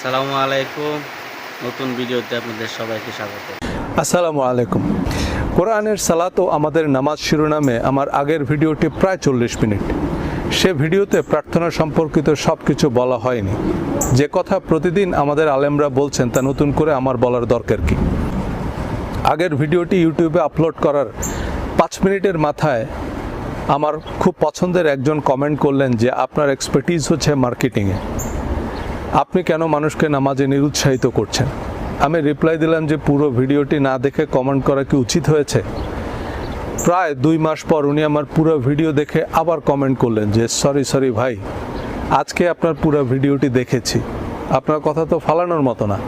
আসসালামু আলাইকুম। নতুন ভিডিওতে আপনাদের সবাইকে স্বাগত। আসসালামু আলাইকুম। কোরআনের সালাত ও আমাদের নামাজ শিরোনামে আমার আগের ভিডিওটি প্রায় চল্লিশ মিনিট। সে ভিডিওতে প্রার্থনা সম্পর্কিত সব কিছু বলা হয়নি। যে কথা প্রতিদিন আমাদের আলেমরা বলছেন তা নতুন করে আমার বলার দরকার কি? আগের ভিডিওটি ইউটিউবে আপলোড করার পাঁচ মিনিটের মাথায় আমার খুব পছন্দের একজন কমেন্ট করলেন যে, আপনার এক্সপার্টিজ হচ্ছে মার্কেটিংয়ে আপনি কেন মানুষকে নামাজে নিরুৎসাহিত করছেন? আমি রিপ্লাই দিলাম যে পুরো ভিডিওটি না দেখে কমেন্ট করা কি উচিত হয়েছে? প্রায় দুই মাস পর উনি আমার পুরো ভিডিও দেখে আবার কমেন্ট করলেন যে সরি সরি ভাই, আজকে আপনার পুরো ভিডিওটি দেখেছি। আপনার কথা তো ফালানোর মতো না।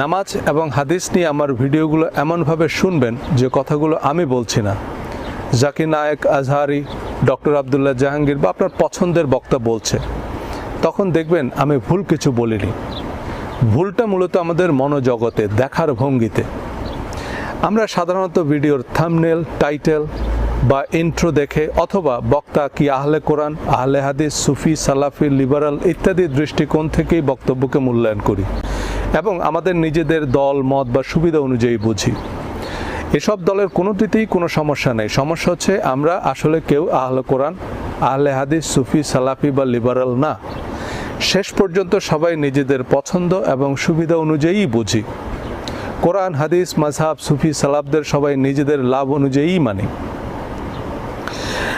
নামাজ এবং হাদিস নিয়ে আমার ভিডিওগুলো এমনভাবে শুনবেন যে কথাগুলো আমি বলছি না। জাকির নায়েক, আজহারি, ডক্টর আবদুল্লাহ জাহাঙ্গীর বা আপনার পছন্দের বক্তা বলছে। তখন দেখবেন আমি ভুল কিছু বলিনি। ভুলটা মূলত আমাদের মনোজগতে, দেখার ভঙ্গিতে। আমরা সাধারণত ভিডিওর থামনেল টাইটেল বা ইন্ট্রো দেখে অথবা বক্তা কি আহলে কোরআন, আহলে হাদিস, সুফি, সালাফি, লিবারাল ইত্যাদি দৃষ্টিকোণ থেকেই বক্তব্যকে মূল্যায়ন করি এবং আমাদের নিজেদের দল, মত বা সুবিধা অনুযায়ী বুঝি। এসব দলের কোনোটিতেই কোনো সমস্যা নেই। সমস্যা হচ্ছে আমরা আসলে কেউ আহলে কোরআন, আহলে হাদিস, সুফি, সালাফি বা লিবারাল না। শেষ পর্যন্ত সবাই নিজেদের পছন্দ এবং সুবিধা অনুযায়ী বুঝি। কোরআন, হাদিস মাঝহাব সুফি সালাবদের সবাই নিজেদের লাভ অনুযায়ী মানে।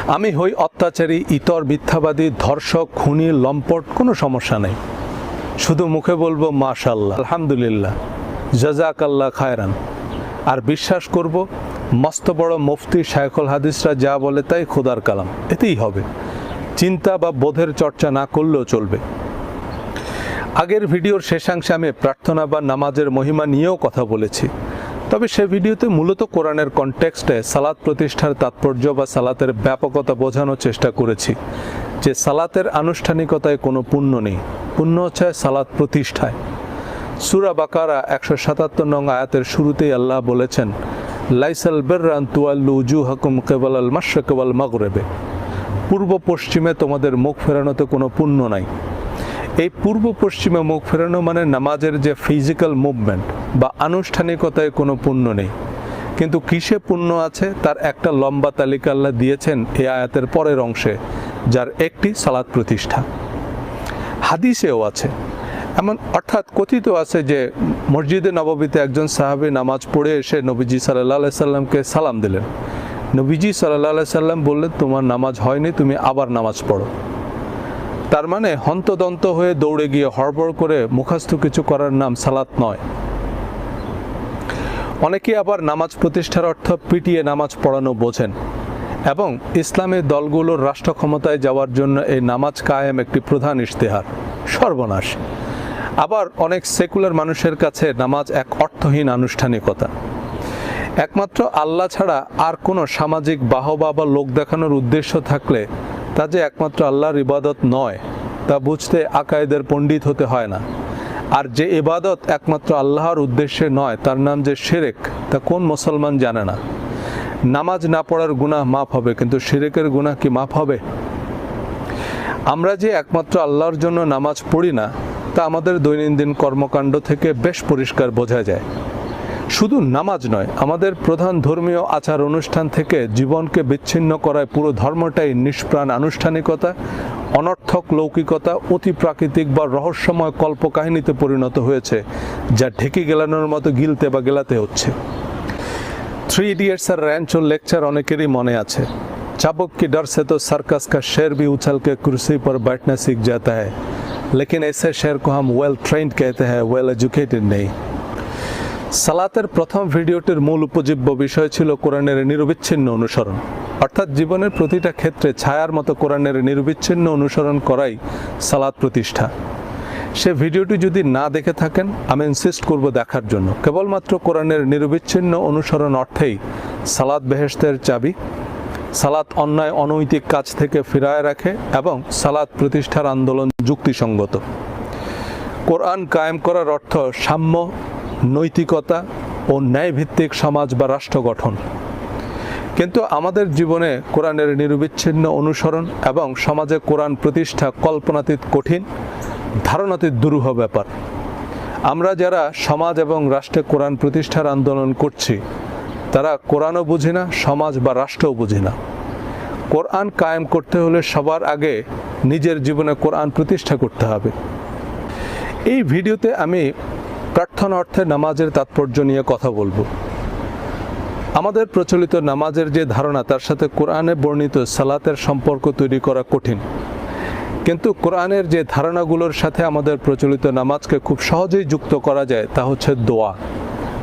আমি হই অত্যাচারী, ইতর, মিথ্যাবাদী, ধর্ষক, খুনি, লম্পট, কোনো সমস্যা নেই। শুধু মুখে বলব মাশাল্লাহ আলহামদুলিল্লাহ জাজাক আল্লাহ খায়রান। আর বিশ্বাস করব, মস্ত বড় মুফতি শায়খুল হাদিসরা যা বলে তাই খোদার কালাম। এতেই হবে। চিন্তা বা বোধের চর্চা না করলেও চলবে। আগের ভিডিওর শেষাংশে আমি প্রার্থনা বা নামাজের মহিমা নিয়েও কথা বলেছি। তবে সে ভিডিওতে মূলত কোরআনের কনটেক্সটে সালাত প্রতিষ্ঠার তাৎপর্য বা সালাতের ব্যাপকতা বোঝানোর চেষ্টা করেছি, যে সালাতের আনুষ্ঠানিকতায় কোনো পুণ্য নেই। পুণ্য হচ্ছে সালাত প্রতিষ্ঠায়। সুরা বাকারা একশো সাতাত্তর নং আয়াতের শুরুতেই আল্লাহ বলেছেন, লাইসাল বেররান তুয়াল্লু উজু হকুম কেবল আল মাস কেবল মাগরেবে। পূর্ব পশ্চিমে তোমাদের মুখ ফেরানোতে কোনো পুণ্য নাই। এই পূর্ব পশ্চিমে মুখ ফেরানো মানে নামাজের যে ফিজিক্যাল মুভমেন্ট বা আনুষ্ঠানিকতায় কোনো পুণ্য নেই। কিন্তু কিসে পুণ্য আছে তার একটা লম্বা তালিকা আল্লাহ দিয়েছেন এই আয়াতের পরের অংশে, যার একটি সালাদ প্রতিষ্ঠা। হাদিসেও আছে। এমন অর্থাৎ কথিত আছে যে মসজিদে নববীতে একজন সাহাবী নামাজ পড়ে এসে নবীজি সাল্লাহ সাল্লামকে সালাম দিলেন। নবীজি সাল্লাহ সাল্লাম বললেন, তোমার নামাজ হয়নি, তুমি আবার নামাজ পড়ো। তার মানে হন্তদন্ত হয়ে দৌড়ে গিয়ে হড়বড় করে মুখাস্থ কিছু করার নাম সালাত নয়। অনেকে আবার নামাজ প্রতিষ্ঠার অর্থ পিটিয়ে নামাজ পড়ানো বোঝেন এবং ইসলামের দলগুলোর রাষ্ট্র ক্ষমতায় যাওয়ার জন্য এই নামাজ কায়েম একটি প্রধান ইশতেহার, সর্বনাশ। আবার অনেক সেকুলার মানুষের কাছে নামাজ এক অর্থহীন আনুষ্ঠানিকতা। একমাত্র আল্লাহ ছাড়া আর কোনো সামাজিক বাহবা বা লোক দেখানোর উদ্দেশ্য থাকলে তা যে একমাত্র আল্লাহর ইবাদত নয়, তা বুঝতে আকায়েদের পণ্ডিত হতে হয় না। আর যে ইবাদত একমাত্র আল্লাহর উদ্দেশ্যে নয়, তার নাম যে শিরেক, তা কোন মুসলমান জানে না। নামাজ না পড়ার গুনাহ মাফ হবে, কিন্তু শিরেকের গুনাহ কি মাফ হবে? আমরা যে একমাত্র আল্লাহর জন্য নামাজ পড়ি না, তা আমাদের দৈনন্দিন কর্মকাণ্ড থেকে বেশ পরিষ্কার বোঝা যায়। শুধু নামাজ নয়, আমাদের প্রধান ধর্মীয় আচার অনুষ্ঠান থেকে জীবনকে বিচ্ছিন্ন করায় পুরো ধর্মটাই নিষ্প্রাণ আনুষ্ঠানিকতা, অনর্থক লৌকিকতা, অতি প্রাকৃতিক বা রহস্যময় কল্পকাহিনীতে পরিণত হয়েছে, যা ঢেকে গেলানোর মতো গিলতে বা গেলাতে হচ্ছে। থ্রি ইডিয়েটস আর র্যাঞ্চো লেকচার অনেকেরই মনে আছে। চাবক কি डर তো तो सर्कस का शेर भी उछल के कुर्सी पर बैठना सीख जाता है लेकिन ऐसे शेर को हम ওয়েল ट्रेंड कहते हैं वेल एजुकेटेड সালাতের প্রথম ভিডিওটির মূল উপজীব্য বিষয় ছিল কোরআনের নিরবিচ্ছিন্ন অনুসরণ। অর্থাৎ জীবনের প্রতিটা ক্ষেত্রে ছায়ার মতো কোরআনের নিরবিচ্ছিন্ন অনুসরণ করাই সালাত প্রতিষ্ঠা। সে ভিডিওটি যদি না দেখে থাকেন, আমি ইনসিস্ট করব দেখার জন্য। কেবলমাত্র কোরআনের নিরবিচ্ছিন্ন অনুসরণ অর্থেই সালাত বেহেস্তের চাবি, সালাত অন্যায় অনৈতিক কাজ থেকে ফিরায় রাখে এবং সালাত প্রতিষ্ঠার আন্দোলন যুক্তিসঙ্গত। কোরআন কায়েম করার অর্থ সাম্য নৈতিকতা ও ন্যায়ভিত্তিক সমাজ বা রাষ্ট্র গঠন। কিন্তু আমাদের জীবনে কোরআনের নিরবিচ্ছিন্ন অনুসরণ এবং সমাজে কোরআন প্রতিষ্ঠা কল্পনাতীত কঠিন ধারণাতে দুরূহ ব্যাপার। আমরা যারা সমাজ এবং রাষ্ট্রে কোরআন প্রতিষ্ঠার আন্দোলন করছি, তারা কোরআনও বুঝি না, সমাজ বা রাষ্ট্রও বুঝি না। কোরআন কায়েম করতে হলে সবার আগে নিজের জীবনে কোরআন প্রতিষ্ঠা করতে হবে। এই ভিডিওতে আমি প্রার্থনা অর্থে নামাজের তাৎপর্য নিয়ে কথা বলব। আমাদের প্রচলিত নামাজের যে ধারণা, তার সাথে কোরআনে বর্ণিত সালাতের সম্পর্ক তৈরি করা কঠিন। কিন্তু কোরআনের যে ধারণাগুলোর সাথে আমাদের প্রচলিত নামাজকে খুব সহজেই যুক্ত করা যায়, তা হচ্ছে দোয়া।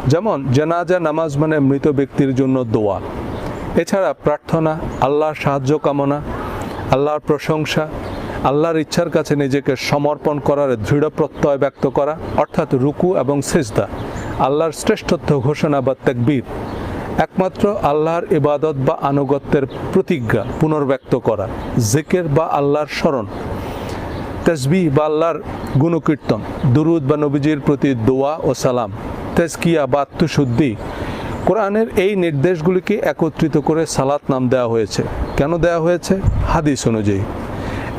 যেমন, জানাজা নামাজ মানে মৃত ব্যক্তির জন্য দোয়া। এছাড়া প্রার্থনা, আল্লাহর সাহায্য কামনা, আল্লাহর প্রশংসা আল্লাহর ইচ্ছার কাছে নিজেকে সমর্পণ করার দৃঢ় প্রত্যয় ব্যক্ত করা, অর্থাৎ রুকু এবং সেজদা, আল্লাহর শ্রেষ্ঠত্ব ঘোষণা বা তাকবীর, একমাত্র আল্লাহর ইবাদত বা আনুগত্যের প্রতিজ্ঞা পুনর্ব্যক্ত করা, জেকের বা আল্লাহর স্মরণ তেজবি বা আল্লাহর গুণকীর্তন, দুরুদ বা নবীজির প্রতি দোয়া ও সালাম, তেজকিয়া বা আত্মশুদ্ধি। কোরআনের এই নির্দেশগুলিকে একত্রিত করে সালাত নাম দেওয়া হয়েছে। কেন দেওয়া হয়েছে? হাদিস অনুযায়ী।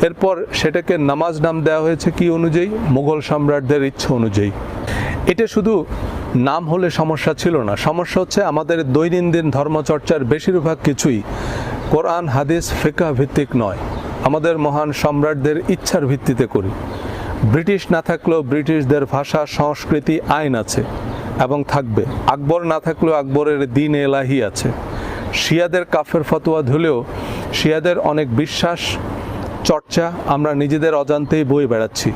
এরপর সেটাকে নামাজ নাম দেওয়া হয়েছে কি অনুযায়ী? মুঘল সম্রাটদের ইচ্ছা অনুযায়ী। এটা শুধু নাম হলে সমস্যা ছিল না। সমস্যা হচ্ছে আমাদের দৈনন্দিন ধর্মচর্চার বেশিরভাগ কিছুই কোরআন, হাদিস ফেকা ভিত্তিক নয়। আমাদের মহান সম্রাটদের ইচ্ছার ভিত্তিতে করি। ব্রিটিশ না থাকলেও ব্রিটিশদের ভাষা, সংস্কৃতি, আইন আছে এবং থাকবে। আকবর না থাকলেও আকবরের দিন এলাহি আছে। শিয়াদের কাফের ফতোয়া ধুলেও শিয়াদের অনেক বিশ্বাস চর্চা, আমরা নিজেদের অজান্তেই বই বেড়াচ্ছি।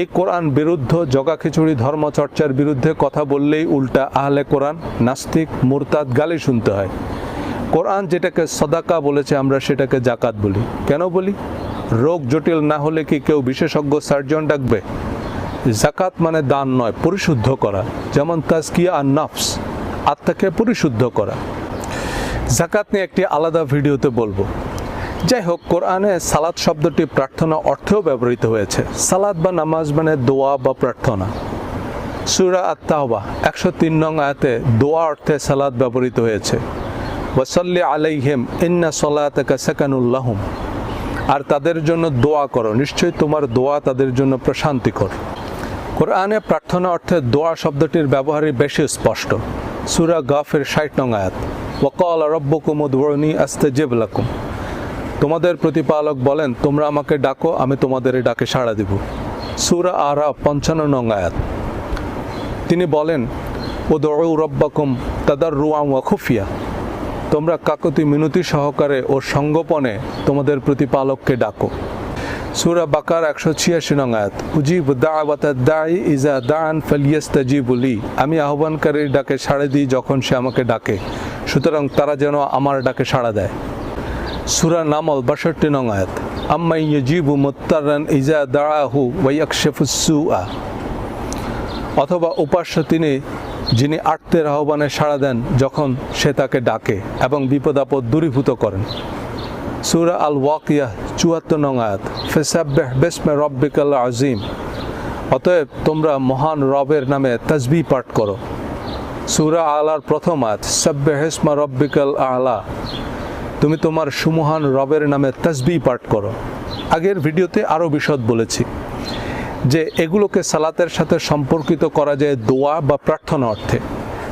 এই কোরআন বিরুদ্ধ জগা খিচুড়ি ধর্ম চর্চার বিরুদ্ধে কথা বললেই উল্টা আহলে কোরআন, নাস্তিক, মুরতাদ গালি শুনতে হয়। কোরআন যেটাকে সদাকা বলেছে, আমরা সেটাকে জাকাত বলি। কেন বলি? রোগ জটিল না হলে কি কেউ বিশেষজ্ঞ সার্জন ডাকবে? জাকাত মানে দান নয়, পরিশুদ্ধ করা। যেমন তাজকিয়া আর নফস, আত্মাকে পরিশুদ্ধ করা। জাকাত নিয়ে একটি আলাদা ভিডিওতে বলব। যাই হোক কোরআনে সালাদ শব্দটি প্রার্থনা অর্থেও ব্যবহৃত হয়েছে। সালাদ বা নামাজ মানে দোয়া বা প্রার্থনা। সুরা আত্মাহবা একশো তিন নং আয়াতে দোয়া অর্থে সালাদ ব্যবহৃত হয়েছে। ওয়াসাল্লি আলাইহিম, ইন্না সলাতাকা সাকানুল্লাহুম আর তাদের জন্য দোয়া করো, নিশ্চয়ই তোমার দোয়া তাদের জন্য প্রশান্তিকর। কোরআনে প্রার্থনা অর্থে দোয়া শব্দটির ব্যবহারই বেশি স্পষ্ট। সুরা গাফের ষাট নং আয়াত ওয়াকাল রব্বকুম উদবরণী আস্তেজিব লাকুম। তোমাদের প্রতিপালক বলেন, তোমরা আমাকে ডাকো, আমি তোমাদের ডাকে সাড়া দিব। সুরা আরা পঞ্চান্ন নং তিনি বলেন ও দৌ রব্বাকুম তাদার রুয়াম ওয়া খুফিয়া। তোমরা কাকতি মিনতি সহকারে ও সঙ্গোপনে তোমাদের প্রতিপালককে ডাকো। সুরা বাকার একশো ছিয়াশি নং আয়াত, উজিব দাই ইজা দান ফালিয়াস্তাজিবুলি আমি আহ্বানকারীর ডাকে সাড়া দিই যখন সে আমাকে ডাকে, সুতরাং তারা যেন আমার ডাকে সাড়া দেয়। সুরা নামল বাষট্টি নং আয়াত। আম্মাই ইয়জিবু মুত্তারান ইজা দাআহু ওয়া ইয়াকশিফুস-সুআ অথবা উপাস্য তিনি, যিনি আত্মের আহ্বানে সাড়া দেন, যখন সে তাকে ডাকে এবং বিপদ আপদ দূরীভূত করেন। সুরা আল ওয়াকিয়া চুয়াত্তর নং আয়াত। ফেসাব্বেহ বেসমে রব্বিকাল আজিম অতএব তোমরা মহান রবের নামে তসবি পাঠ করো। সুরা আলার প্রথম আয়াত সাব্বে হেসমা রব্বিকাল আলা। তুমি তোমার সুমহান রবের নামে তসবি পাঠ করো। আগের ভিডিওতে আরও বিশদ বলেছি যে এগুলোকে সালাতের সাথে সম্পর্কিত করা যায় দোয়া বা প্রার্থনা অর্থে।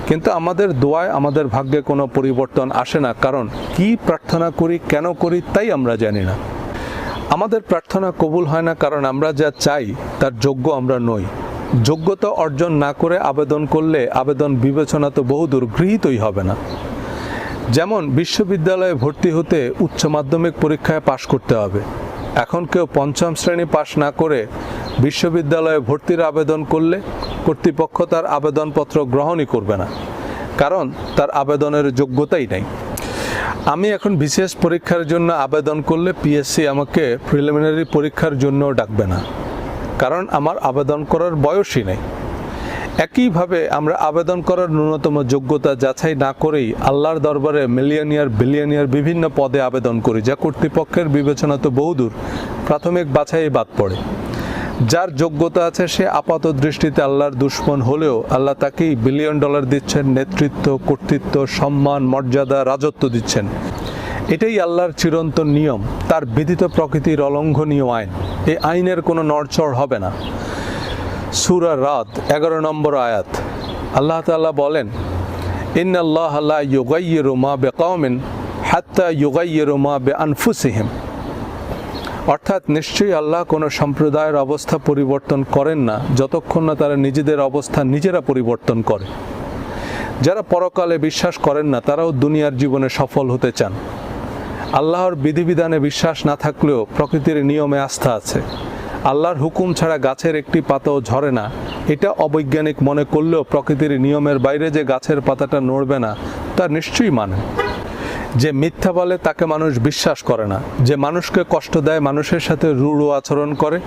কিন্তু আমাদের দোয়ায় আমাদের ভাগ্যে কোনো পরিবর্তন আসে না, কারণ কি প্রার্থনা করি, কেন করি তাই আমরা জানি না। আমাদের প্রার্থনা কবুল হয় না, কারণ আমরা যা চাই তার যোগ্য আমরা নই। যোগ্যতা অর্জন না করে আবেদন করলে আবেদন বিবেচনা তো বহুদূর গৃহীতই হবে না। যেমন বিশ্ববিদ্যালয়ে ভর্তি হতে উচ্চ মাধ্যমিক পরীক্ষায় পাশ করতে হবে। এখন কেউ পঞ্চম শ্রেণি পাশ না করে বিশ্ববিদ্যালয়ে ভর্তির আবেদন করলে কর্তৃপক্ষ তার আবেদনপত্র গ্রহণই করবে না, কারণ তার আবেদনের যোগ্যতাই নেই। আমি এখন বিশেষ পরীক্ষার জন্য আবেদন করলে পিএসসি আমাকে প্রিলিমিনারি পরীক্ষার জন্য ডাকবে না, কারণ আমার আবেদন করার বয়সই নেই। একইভাবে আমরা আবেদন করার ন্যূনতম যোগ্যতা যাচাই না করেই আল্লাহর দরবারে মিলিয়নিয়ার, বিলিয়নিয়ার বিভিন্ন পদে আবেদন করি, যা কর্তৃপক্ষের বিবেচনা তো বহুদূর। প্রাথমিক বাছাই বাদ পড়ে। যার যোগ্যতা আছে সে আপাত দৃষ্টিতে আল্লাহর দুশ্মন হলেও আল্লাহ তাকেই বিলিয়ন ডলার দিচ্ছেন, নেতৃত্ব, কর্তৃত্ব, সম্মান, মর্যাদা, রাজত্ব দিচ্ছেন। এটাই আল্লাহর চিরন্তন নিয়ম। তার বিধিত প্রকৃতির অলঙ্ঘনীয় আইন। এই আইনের কোনো নড়চড় হবে না। সুরা রাত, এগারো নম্বর আয়াত। আল্লাহ তাআলা বলেন ইন আল্লাহ ইউগাইয়েরু মা বে কওমিন হাত্তা ইউগাইয়েরু মা বে আনফুসিহিম অর্থাৎ নিশ্চয়ই আল্লাহ কোনো সম্প্রদায়ের অবস্থা পরিবর্তন করেন না, যতক্ষণ না তারা নিজেদের অবস্থা নিজেরা পরিবর্তন করে। যারা পরকালে বিশ্বাস করেন না, তারাও দুনিয়ার জীবনে সফল হতে চান। আল্লাহর বিধিবিধানে বিশ্বাস না থাকলেও প্রকৃতির নিয়মে আস্থা আছে। আল্লাহর হুকুম ছাড়া গাছের একটি পাতাও ঝরে না। এটা অবৈজ্ঞানিক মনে করলেও প্রকৃতির নিয়মের বাইরে যে গাছের পাতাটা নড়বে না, তা নিশ্চয়ই মানে। যে মিথ্যা বলে তাকে মানুষ বিশ্বাস করে না, যে মানুষকে কষ্ট দেয় মানুষের সাথে রূঢ় আচরণ করে,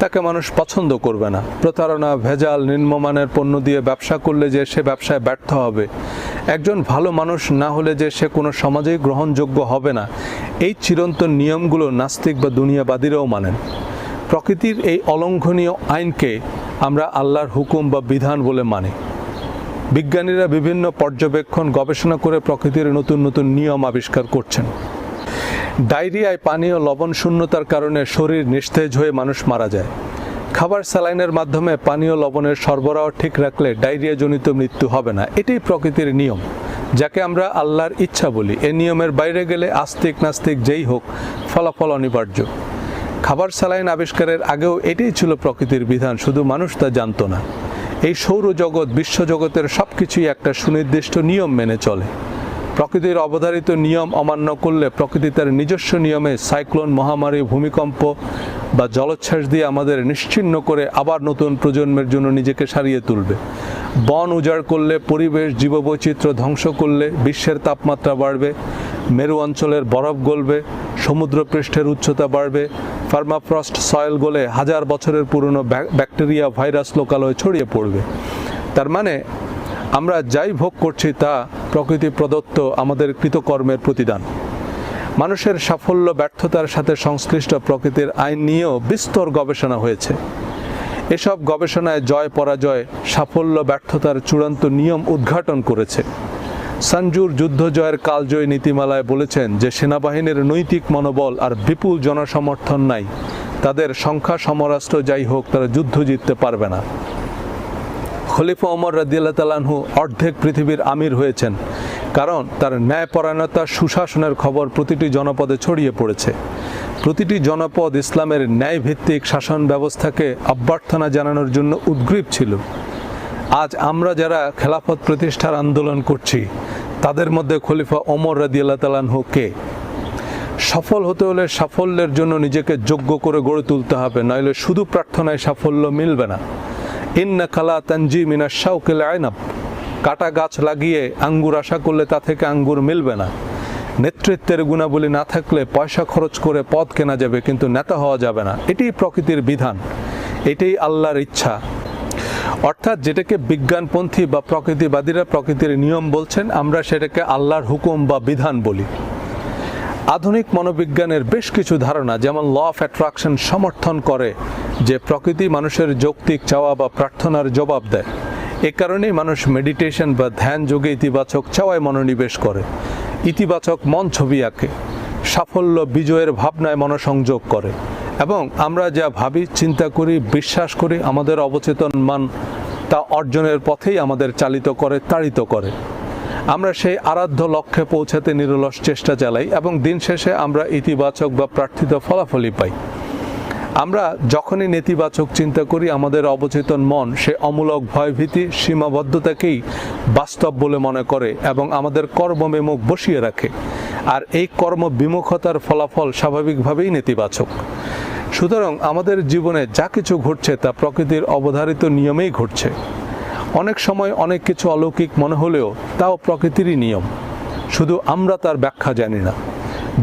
তাকে মানুষ পছন্দ করবে না। প্রতারণা, ভেজাল, নিম্নমানের পণ্য দিয়ে ব্যবসা করলে যে সে ব্যবসায় ব্যর্থ হবে। একজন ভালো মানুষ না হলে যে সে কোনো সমাজেই গ্রহণযোগ্য হবে না, এই চিরন্তন নিয়মগুলো নাস্তিক বা দুনিয়াবাদীরাও মানেন। প্রকৃতির এই অলঙ্ঘনীয় আইনকে আমরা আল্লাহর হুকুম বা বিধান বলে মানি। বিজ্ঞানীরা বিভিন্ন পর্যবেক্ষণ গবেষণা করে প্রকৃতির নতুন নতুন নিয়ম আবিষ্কার করছেন। ডায়রিয়ায় পানীয় লবণ শূন্যতার কারণে শরীর নিস্তেজ হয়ে মানুষ মারা যায়। খাবার স্যালাইনের মাধ্যমে পানীয় লবণের সরবরাহ ঠিক রাখলে ডায়রিয়াজনিত মৃত্যু হবে না। এটাই প্রকৃতির নিয়ম, যাকে আমরা আল্লাহর ইচ্ছা বলি। এ নিয়মের বাইরে গেলে আস্তিক নাস্তিক যেই হোক, ফলাফল অনিবার্য। খাবার স্যালাইন আবিষ্কারের আগেও এটাই ছিল প্রকৃতির বিধান, শুধু মানুষ তা জানত না। এই সৌরজগৎ বিশ্বজগতের সব কিছুই একটা সুনির্দিষ্ট নিয়ম মেনে চলে। প্রকৃতির অবধারিত নিয়ম অমান্য করলে প্রকৃতি তার নিজস্ব নিয়মে সাইক্লোন, মহামারী, ভূমিকম্প বা জলোচ্ছ্বাস দিয়ে আমাদের নিশ্চিহ্ন করে আবার নতুন প্রজন্মের জন্য নিজেকে সারিয়ে তুলবে। বন উজাড় করলে পরিবেশ, জীববৈচিত্র্য ধ্বংস করলে বিশ্বের তাপমাত্রা বাড়বে। মেরু অঞ্চলের বরফ গলবে, সমুদ্রপৃষ্ঠের উচ্চতা বাড়বে ফার্মাফ্রস্ট সয়েল গলে হাজার বছরের পুরনো ব্যাক- ব্যাকটেরিয়া ভাইরাস লোকালয়ে ছড়িয়ে পড়বে। তার মানে আমরা যাই ভোগ করছি তা প্রকৃতি প্রদত্ত আমাদের কৃতকর্মের প্রতিদান। মানুষের সাফল্য, ব্যর্থতার সাথে সংশ্লিষ্ট প্রকৃতির আইন নিয়েও বিস্তর গবেষণা হয়েছে। এসব গবেষণায় জয় পরাজয় সাফল্য, ব্যর্থতার চূড়ান্ত নিয়ম উদ্ঘাটন করেছে। সঞ্জুর যুদ্ধ জয়ের কালজয়ী নীতিমালায় বলেছেন যে সেনাবাহিনীর নৈতিক মনোবল আর বিপুল জনসমর্থন নাই। তাদের সংখ্যা সমরাষ্ট্র যাই হোক, তারা যুদ্ধ জিততে পারবে না। খলিফা ওমর রাদিয়াল্লাহ তালানহু অর্ধেক পৃথিবীর আমির হয়েছেন, কারণ তার ন্যায়পরায়ণতা সুশাসনের খবর প্রতিটি জনপদে ছড়িয়ে পড়েছে। প্রতিটি জনপদ ইসলামের ন্যায়ভিত্তিক শাসন ব্যবস্থাকে অভ্যর্থনা জানানোর জন্য উদ্গ্রীব ছিল। আজ আমরা যারা খেলাফত প্রতিষ্ঠার আন্দোলন করছি, তাদের মধ্যে খলিফা ওমর রাদিয়াল্লাহ তালানহু কে? সফল হতে হলে সাফল্যের জন্য নিজেকে যোগ্য করে গড়ে তুলতে হবে, নইলে শুধু প্রার্থনায় সাফল্য মিলবে না। ইন্না খালা তানজি মিনা শাউকেল আয়নাব কাটা গাছ লাগিয়ে আঙ্গুর আশা করলে তা থেকে আঙ্গুর মিলবে না। নেতৃত্বের গুণাবলী না থাকলে পয়সা খরচ করে পদ কেনা যাবে, কিন্তু নেতা হওয়া যাবে না। এটাই প্রকৃতির বিধান। এটাই আল্লাহর ইচ্ছা। অর্থাৎ যেটাকে বিজ্ঞানপন্থী বা প্রকৃতিবাদীরা প্রকৃতির নিয়ম বলছেন, আমরা সেটাকে আল্লাহর হুকুম বা বিধান বলি। আধুনিক মনোবিজ্ঞানের বেশ কিছু ধারণা, যেমন ল অফ অ্যাট্রাকশন সমর্থন করে যে প্রকৃতি মানুষের যৌক্তিক চাওয়া বা প্রার্থনার জবাব দেয়। এ কারণেই মানুষ মেডিটেশন বা ধ্যান যোগে ইতিবাচক চাওয়ায় মনোনিবেশ করে, ইতিবাচক মন ছবি আঁকে, সাফল্য বিজয়ের ভাবনায় মনোসংযোগ করে। এবং আমরা যা ভাবি, চিন্তা করি, বিশ্বাস করি, আমাদের অবচেতন মান তা অর্জনের পথেই আমাদের চালিত করে, তাড়িত করে। আমরা সেই আরাধ্য লক্ষ্যে পৌঁছাতে নিরলস চেষ্টা চালাই এবং দিন শেষে আমরা ইতিবাচক বা প্রার্থিত ফলাফলই পাই। আমরা যখনই নেতিবাচক চিন্তা করি, আমাদের অবচেতন মন সে অমূলক ভয়ভীতি, সীমাবদ্ধতাকেই বাস্তব বলে মনে করে এবং আমাদের কর্মবিমুখ বসিয়ে রাখে। আর এই কর্ম বিমুখতার ফলাফল স্বাভাবিকভাবেই নেতিবাচক। সুতরাং আমাদের জীবনে যা কিছু ঘটছে তা প্রকৃতির অবধারিত নিয়মেই ঘটছে। অনেক সময় অনেক কিছু অলৌকিক মনে হলেও তাও প্রকৃতিরই নিয়ম। শুধু আমরা তার ব্যাখ্যা জানি না।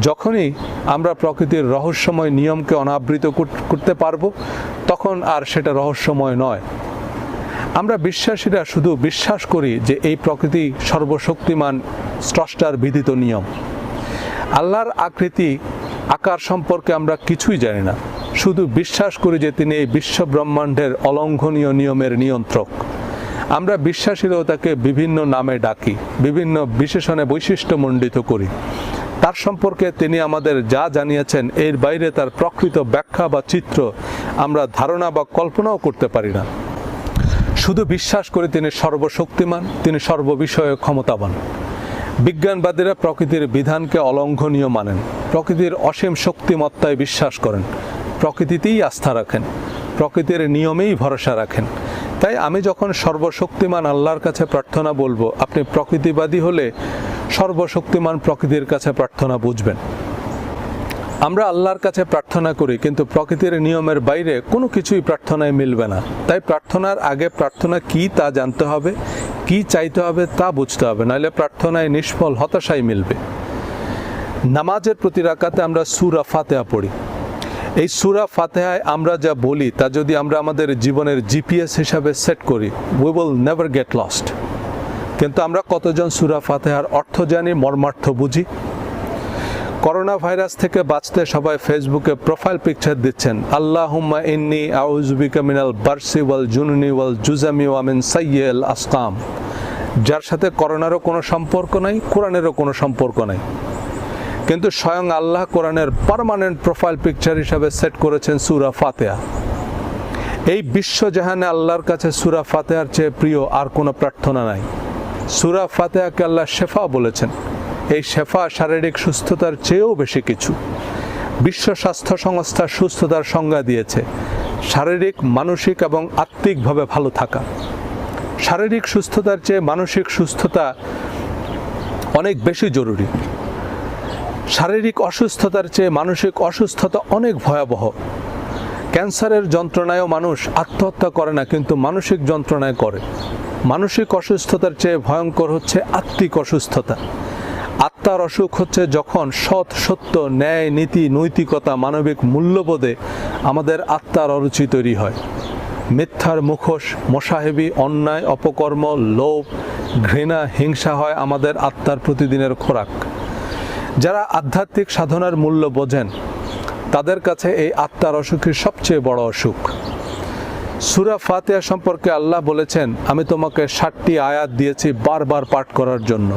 যখনই আমরা প্রকৃতির রহস্যময় নিয়মকে অনাবৃত করতে পারব, তখন আর সেটা রহস্যময় নয়। আমরা বিশ্বাসীরা শুধু বিশ্বাস করি যে এই প্রকৃতি সর্বশক্তিমান, স্রষ্টার বিধিত নিয়ম। আল্লাহর আকৃতি, আকার সম্পর্কে আমরা কিছুই জানি না। শুধু বিশ্বাস করি যে তিনি এই বিশ্ব ব্রহ্মাণ্ডের অলঙ্ঘনীয় নিয়মের নিয়ন্ত্রক। আমরা বিশ্বাসীরাও তাকে বিভিন্ন নামে ডাকি, বিভিন্ন বিশেষণে বৈশিষ্ট্যমণ্ডিত করি। তার সম্পর্কে তিনি আমাদের যা জানিয়েছেন, এর বাইরে তার প্রকৃত ব্যাখ্যা বা চিত্র আমরা ধারণা বা কল্পনাও করতে পারি না। শুধু বিশ্বাস করে তিনি সর্বশক্তিমান, তিনি সর্ববিষয়ে ক্ষমতাবান। বিজ্ঞানবাদীরা প্রকৃতির বিধানকে অলঙ্ঘনীয় মানেন, প্রকৃতির অসীম শক্তিমত্তায় বিশ্বাস করেন। প্রকৃতিতেই আস্থা রাখেন, প্রকৃতির নিয়মেই ভরসা রাখেন। তাই আমি যখন সর্বশক্তিমান আল্লাহর কাছে প্রার্থনা বলব, আপনি প্রকৃতিবাদী হলে সর্বশক্তিমান প্রকৃতির কাছে প্রার্থনা বুঝবেন। আমরা আল্লাহর কাছে প্রার্থনা করি, কিন্তু প্রকৃতির নিয়মের বাইরে কোনো কিছুই প্রার্থনায় মিলবে না। তাই প্রার্থনার আগে প্রার্থনা কি তা জানতে হবে, কি চাইতে হবে তা বুঝতে হবে, নাহলে প্রার্থনায় নিষ্ফল হতাশাই মিলবে। নামাজের প্রতি রাকাতে আমরা সুরা ফাতেহা পড়ি। এই সুরা ফাতেহায় আমরা যা বলি, তা যদি আমরা আমাদের জীবনের জিপিএস হিসাবে সেট করি we will never get lost কিন্তু আমরা কতজন সুরা ফাতেহার অর্থ জানি, মর্মার্থ বুঝি? করোনা ভাইরাস থেকে বাঁচতে সবাই ফেসবুকে প্রোফাইল পিকচার দিচ্ছেন। আল্লাহ হুম্মা ইন্নি আউজবিকা মিনাল বার্সি ওয়াল জুনুনি ওয়াল জুজামি ওয়ামিন সাইয়েল আসকাম। যার সাথে করোনারও কোনো সম্পর্ক নাই, কোরআনেরও কোনো সম্পর্ক নাই। কিন্তু স্বয়ং আল্লাহ কোরআনের পার্মানেন্ট প্রোফাইল পিকচার হিসাবে সেট করেছেন সুরা ফাতেহা। এই বিশ্বজাহানে আল্লাহর কাছে সুরা ফাতেহার চেয়ে প্রিয় আর কোনো প্রার্থনা নাই। সুরা ফাতেহাকে আল্লাহ শেফা বলেছেন। এই শেফা শারীরিক সুস্থতার চেয়েও বেশি কিছু। বিশ্ব স্বাস্থ্য সংস্থা সুস্থতার সংজ্ঞা দিয়েছে, শারীরিক, মানসিক এবং আত্মিকভাবে ভালো থাকা। শারীরিক সুস্থতার চেয়ে মানসিক সুস্থতা অনেক বেশি জরুরি। শারীরিক অসুস্থতার চেয়ে মানসিক অসুস্থতা অনেক ভয়াবহ। ক্যান্সারের যন্ত্রণায়ও মানুষ আত্মহত্যা করে না, কিন্তু মানসিক যন্ত্রণায় করে। মানসিক অসুস্থতার চেয়ে ভয়ঙ্কর হচ্ছে আত্মিক অসুস্থতা। আত্মার অসুখ হচ্ছে যখন সৎ, সত্য, ন্যায়, নীতি, নৈতিকতা, মানবিক মূল্যবোধে আমাদের আত্মার অরুচি তৈরি হয়। মিথ্যার মুখোশ, মশাহেবি, অন্যায়, অপকর্ম, লোভ, ঘৃণা, হিংসা হয় আমাদের আত্মার প্রতিদিনের খোরাক। যারা আধ্যাত্মিক সাধনার মূল্য বোঝেন, তাদের কাছে এই আত্মার অসুখই সবচেয়ে বড় অসুখ। সুরা ফাতেহা সম্পর্কে আল্লাহ বলেছেন, আমি তোমাকে ষাটটি আয়াত দিয়েছি বারবার পাঠ করার জন্য।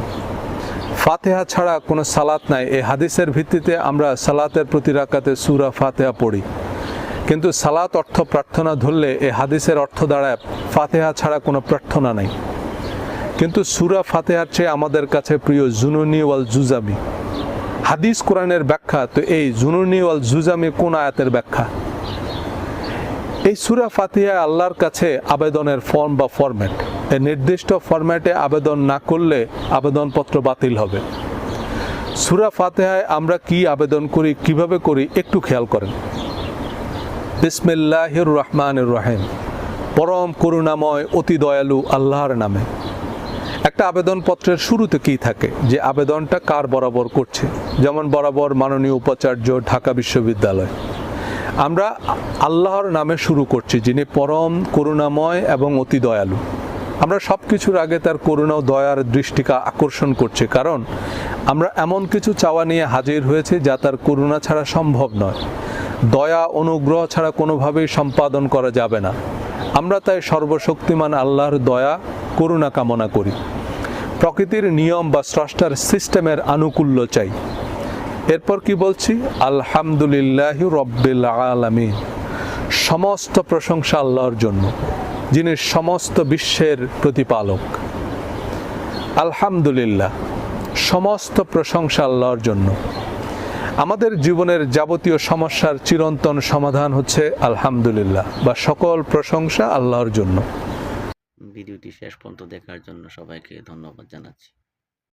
ফাতেহা ছাড়া কোনো সালাত নাই। এই হাদিসের ভিত্তিতে আমরা সালাতের প্রতি রাকাতে সুরা ফাতেহা পড়ি। কিন্তু সালাত অর্থ প্রার্থনা ধরলে এই হাদিসের অর্থ দাঁড়ায়, ফাতেহা ছাড়া কোনো প্রার্থনা নাই। কিন্তু সুরা ফাতেহার চেয়ে আমাদের কাছে প্রিয় জুনুনি ওয়াল জুজামি হাদিস কোরআনের ব্যাখ্যা, তো এই জুনুনি ওয়াল জুজামি কোন আয়াতের ব্যাখ্যা? এই সুরা ফাতিহা আল্লাহর কাছে আবেদনের ফর্ম বা ফরম্যাট, এই নির্দিষ্ট ফরম্যাটে আবেদন না করলে আবেদনপত্র বাতিল হবে। সুরা ফাতেহায় আমরা কি আবেদন করি, কীভাবে করি, একটু খেয়াল করেন। বিসমিল্লাহির রহমানির রহিম। পরম করুণাময়, অতি দয়ালু আল্লাহর নামে। একটা আবেদনপত্রের শুরুতে কি থাকে? যে আবেদনটা কার বরাবর করছে? যেমন বরাবর মাননীয় উপাচার্য ঢাকা বিশ্ববিদ্যালয়। আমরা আল্লাহর নামে শুরু করছি, যিনি পরম করুণাময় এবং অতি দয়ালু। আমরা সব কিছুর আগে তার করুণা ও দয়ার দৃষ্টিকে আকর্ষণ করছি, কারণ আমরা এমন কিছু চাওয়া নিয়ে হাজির হয়েছে যা তার করুণা ছাড়া সম্ভব নয়। দয়া, অনুগ্রহ ছাড়া কোনোভাবেই সম্পাদন করা যাবে না। আমরা তাই সর্বশক্তিমান আল্লাহর দয়া, করুণা কামনা করি। প্রকৃতির নিয়ম বা স্রষ্টার সিস্টেমের আনুকূল্য চাই। এরপর কি বলছি? আলহামদুলিল্লাহ রব্বিল আলামিন। সমস্ত প্রশংসা আল্লাহর জন্য, যিনি সমস্ত বিশ্বের প্রতিপালক। আলহামদুলিল্লাহ, সমস্ত প্রশংসা আল্লাহর জন্য। আমাদের জীবনের যাবতীয় সমস্যার চিরন্তন সমাধান হচ্ছে আলহামদুলিল্লাহ, বা সকল প্রশংসা আল্লাহর জন্য। ভিডিওটি শেষ পর্যন্ত দেখার জন্য সবাইকে ধন্যবাদ জানাচ্ছি।